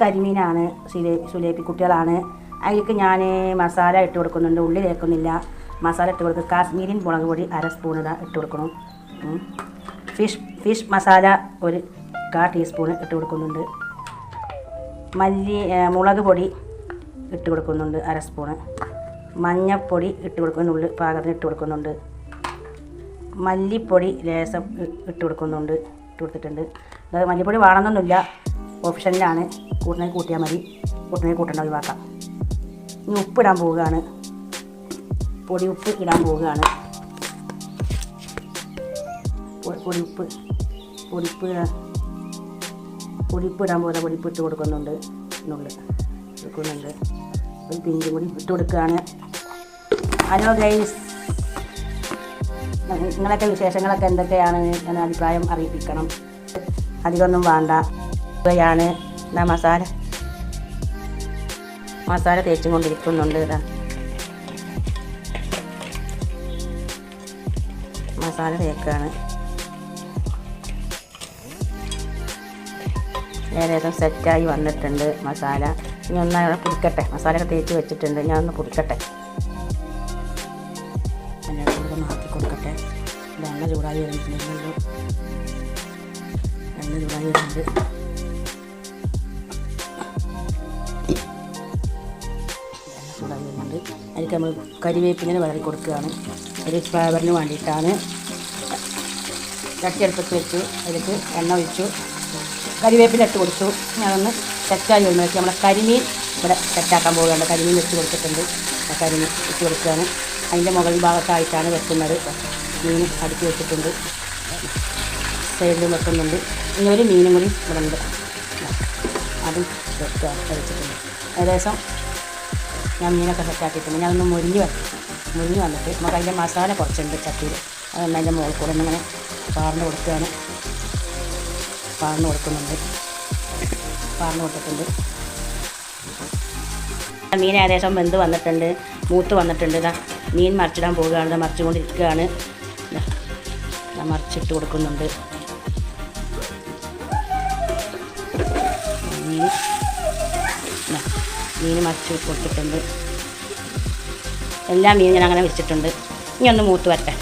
കരിമീനാണ് സുലേ സുലേപ്പി കുട്ടികളാണ്. അതിലേക്ക് ഞാൻ മസാല ഇട്ട് കൊടുക്കുന്നുണ്ട്. ഉള്ളി തേക്കുന്നില്ല. മസാല ഇട്ട് കൊടുക്കും കാശ്മീരിൻ മുളക് പൊടി അര സ്പൂൺ ഇതാ ഇട്ട് കൊടുക്കണം ഫിഷ് ഫിഷ് മസാല ഒരു കാ ടീസ്പൂൺ ഇട്ട് കൊടുക്കുന്നുണ്ട്. മല്ലി മുളക് പൊടി ഇട്ട് കൊടുക്കുന്നുണ്ട് അര സ്പൂണ് മഞ്ഞപ്പൊടി ഇട്ട് ഉള്ളി പാകത്തിന് ഇട്ട് കൊടുക്കുന്നുണ്ട്. മല്ലിപ്പൊടി ലേസം ഇട്ട് കൊടുക്കുന്നുണ്ട്. ഇട്ട് കൊടുത്തിട്ടുണ്ട്. അത് മല്ലിപ്പൊടി വേണമെന്നൊന്നുമില്ല. ഓപ്ഷനിലാണ് കൂട്ടിനെ കൂട്ടിയാൽ മതി. കൂട്ടിനെ കൂട്ടേണ്ട ഒഴിവാക്കാം. ഇനി ഉപ്പിടാൻ പോവുകയാണ്. പൊടി ഉപ്പ് ഇടാൻ പോവുകയാണ്. പൊടി ഉപ്പ്. പൊടിപ്പ് പൊടിപ്പ് ഇടാൻ പോകുന്ന പൊടിപ്പ് ഇട്ട് കൊടുക്കുന്നുണ്ട്. എന്നുള്ളിൽ കൊടുക്കുന്നുണ്ട് ഒരു പിഞ്ചും കൂടി ഇട്ട് കൊടുക്കുകയാണ്. Hello guys. നിങ്ങളൊക്കെ വിശേഷങ്ങളൊക്കെ എന്തൊക്കെയാണ്? എന്ന അഭിപ്രായം അറിയിപ്പിക്കണം. അധികമൊന്നും വേണ്ട. ഇവയാണ്. എന്താ മസാല. മസാല തേച്ചും കൊണ്ടിരിക്കുന്നുണ്ട് ഇതാ. മസാല തേക്കാണ്. ഏകദേശം സെറ്റായി വന്നിട്ടുണ്ട് മസാല. ഇനി ഒന്ന് മസാല മസാലയൊക്കെ തേച്ച് വെച്ചിട്ടുണ്ട്. ഞാൻ ഒന്ന് പുടിക്കട്ടെ ഒന്ന് ആക്കി കൊടുക്കട്ടെ. എണ്ണ ചൂടായി വരുന്നുണ്ട്. എണ്ണ ചൂടായി വരുന്നുണ്ട്. അതിലേക്ക് നമ്മൾ കരിവേപ്പിനെ വളരെ കൊടുക്കുകയാണ്. ഒരു ഫ്ലേവറിന് വേണ്ടിയിട്ടാണ്. ചട്ടിയെടുപ്പത്ത് വെച്ചു അതിലേക്ക് എണ്ണ ഒഴിച്ചു. കരിവേപ്പില ഇട്ട് കൊടുത്തു. ഞാനൊന്ന് സെറ്റായി വരുമ്പോഴേക്ക് നമ്മുടെ കരിമീൻ ഇവിടെ സെറ്റാക്കാൻ പോവുകയാണ്. കരിമീൻ വെച്ച് കൊടുത്തിട്ടുണ്ട്. ആ കരിമീൻ വെച്ച് കൊടുക്കുകയാണ്. അതിന്റെ മുകൾ ഭാഗത്തായിട്ടാണ് വെക്കുന്നത്. മീൻ അടുക്കി വെച്ചിട്ടുണ്ട്. സൈഡിലും വെക്കുന്നുണ്ട്. ഇനി ഒരു മീനും കൂടി ഇവിടെ ഉണ്ട് അതും വെച്ചിട്ടുണ്ട്. ഏകദേശം ഞാൻ മീനൊക്കെ സെറ്റാക്കിയിട്ടുണ്ട് ഞാനൊന്ന് മുരിഞ്ഞ് വെക്കും മുരിഞ്ഞ് വന്നിട്ട് നമുക്ക് അതിന്റെ മസാല കുറച്ചുണ്ട് ചട്ടിയിൽ. അതൊന്ന് അതിന്റെ മുകളിൽ കൂടെ ഇങ്ങനെ പാർന്ന് കൊടുക്കുകയാണ്. പാർന്ന് കൊടുക്കുന്നുണ്ട്. പാർന്ന് കൊടുത്തിട്ടുണ്ട്. മീൻ ഏകദേശം വെന്ത് വന്നിട്ടുണ്ട്. മൂത്ത് വന്നിട്ടുണ്ട്. ഇതാ മീൻ മറിച്ചിടാൻ പോവുകയാണ്. മറിച്ചുകൊണ്ടിരിക്കുകയാണ്. മറിച്ചിട്ട് കൊടുക്കുന്നുണ്ട്. മീൻ മറിച്ച് കൊടുത്തിട്ടുണ്ട്. എല്ലാ മീനും ഞാൻ അങ്ങനെ വെച്ചിട്ടുണ്ട്. ഇനി ഒന്ന് മൂത്ത് വരട്ടെ.